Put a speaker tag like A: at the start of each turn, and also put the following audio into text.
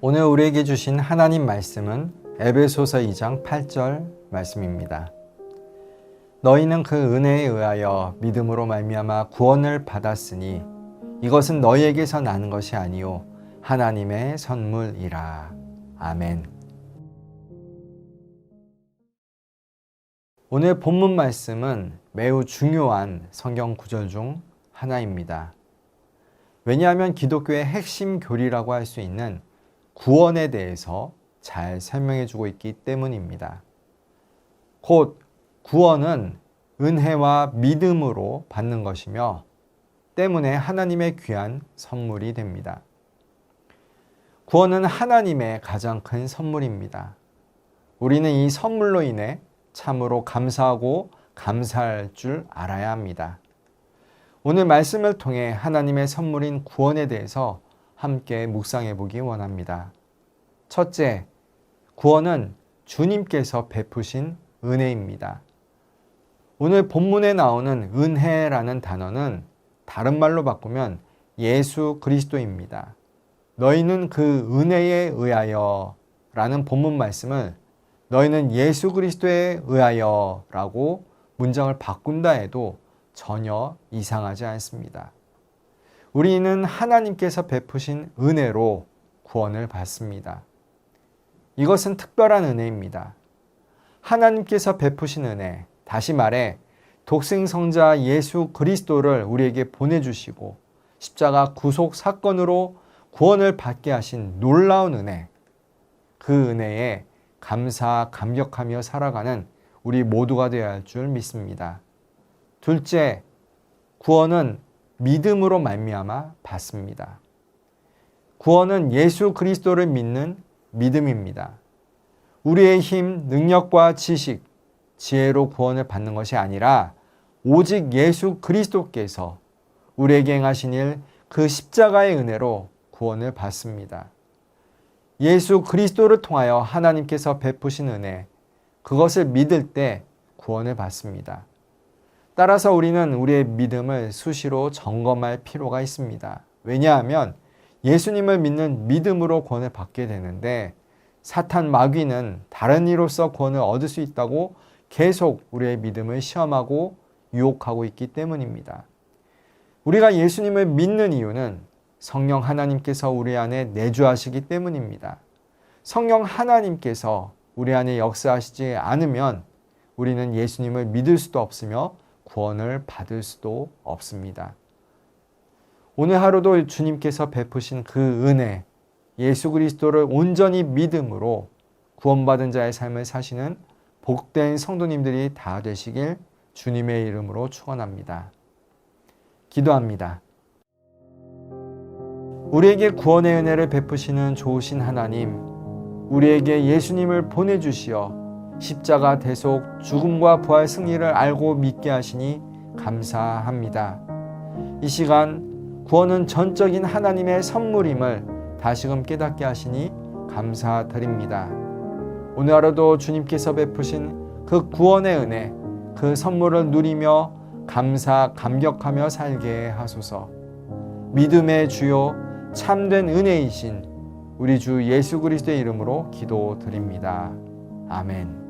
A: 오늘 우리에게 주신 하나님 말씀은 에베소서 2장 8절 말씀입니다. 너희는 그 은혜에 의하여 믿음으로 말미암아 구원을 받았으니 이것은 너희에게서 나는 것이 아니요 하나님의 선물이라. 아멘. 오늘 본문 말씀은 매우 중요한 성경 구절 중 하나입니다. 왜냐하면 기독교의 핵심 교리라고 할 수 있는 구원에 대해서 잘 설명해 주고 있기 때문입니다. 곧 구원은 은혜와 믿음으로 받는 것이며 때문에 하나님의 귀한 선물이 됩니다. 구원은 하나님의 가장 큰 선물입니다. 우리는 이 선물로 인해 참으로 감사하고 감사할 줄 알아야 합니다. 오늘 말씀을 통해 하나님의 선물인 구원에 대해서 함께 묵상해 보기 원합니다. 첫째, 구원은 주님께서 베푸신 은혜입니다. 오늘 본문에 나오는 은혜라는 단어는 다른 말로 바꾸면 예수 그리스도입니다. 너희는 그 은혜에 의하여 라는 본문 말씀을 너희는 예수 그리스도에 의하여 라고 문장을 바꾼다 해도 전혀 이상하지 않습니다. 우리는 하나님께서 베푸신 은혜로 구원을 받습니다. 이것은 특별한 은혜입니다. 하나님께서 베푸신 은혜, 다시 말해 독생성자 예수 그리스도를 우리에게 보내주시고 십자가 구속 사건으로 구원을 받게 하신 놀라운 은혜, 그 은혜에 감사, 감격하며 살아가는 우리 모두가 되어야 할 줄 믿습니다. 둘째, 구원은 믿음으로 말미암아 받습니다. 구원은 예수 그리스도를 믿는 믿음입니다. 우리의 힘, 능력과 지식, 지혜로 구원을 받는 것이 아니라 오직 예수 그리스도께서 우리에게 행하신 일, 그 십자가의 은혜로 구원을 받습니다. 예수 그리스도를 통하여 하나님께서 베푸신 은혜, 그것을 믿을 때 구원을 받습니다. 따라서 우리는 우리의 믿음을 수시로 점검할 필요가 있습니다. 왜냐하면 예수님을 믿는 믿음으로 구원을 받게 되는데 사탄 마귀는 다른 이로서 구원을 얻을 수 있다고 계속 우리의 믿음을 시험하고 유혹하고 있기 때문입니다. 우리가 예수님을 믿는 이유는 성령 하나님께서 우리 안에 내주하시기 때문입니다. 성령 하나님께서 우리 안에 역사하시지 않으면 우리는 예수님을 믿을 수도 없으며 구원을 받을 수도 없습니다. 오늘 하루도 주님께서 베푸신 그 은혜, 예수 그리스도를 온전히 믿음으로 구원받은 자의 삶을 사시는 복된 성도님들이 다 되시길 주님의 이름으로 축원합니다. 기도합니다. 우리에게 구원의 은혜를 베푸시는 좋으신 하나님, 우리에게 예수님을 보내주시어 십자가 대속 죽음과 부활 승리를 알고 믿게 하시니 감사합니다. 이 시간 구원은 전적인 하나님의 선물임을 다시금 깨닫게 하시니 감사드립니다. 오늘 하루도 주님께서 베푸신 그 구원의 은혜, 그 선물을 누리며 감사, 감격하며 살게 하소서. 믿음의 주요 참된 은혜이신 우리 주 예수 그리스도의 이름으로 기도드립니다. 아멘.